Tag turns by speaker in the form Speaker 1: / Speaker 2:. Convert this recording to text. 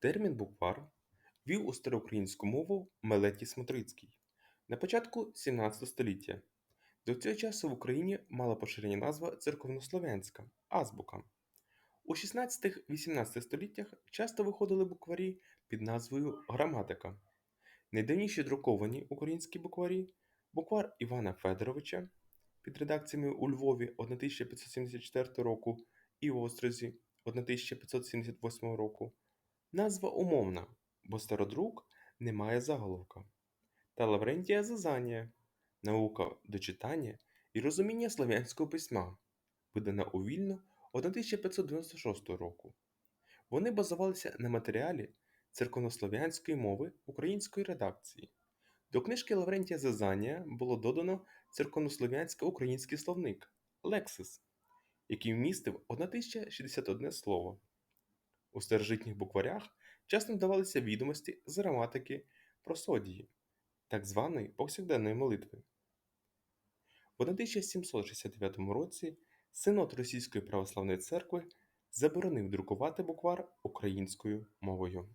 Speaker 1: Термін буквар ввів у староукраїнську мову Мелетій Смотрицький на початку 17 століття. До цього часу в Україні мала поширення назва церковнослов'янська азбука. У 16-18 століттях часто виходили букварі під назвою граматика. Найдавніші друковані українські букварі буквар Івана Федоровича під редакціями у Львові 1574 року і в Острозі 1578 року. Назва умовна, бо стародрук не має заголовка. Та Лаврентія Зазанія Наука до читання і розуміння слов'янського письма, видана у Вільно 1596 року. Вони базувалися на матеріалі церковнослов'янської мови української редакції. До книжки Лаврентія Зазанія було додано церковнослов'янсько-український словник Лексис, який вмістив 1061 слово. У старожитніх букварях часто надавалися відомості з граматики просодії, так званої повсякденної молитви. В 1769 році Синод Російської православної церкви заборонив друкувати буквар українською мовою.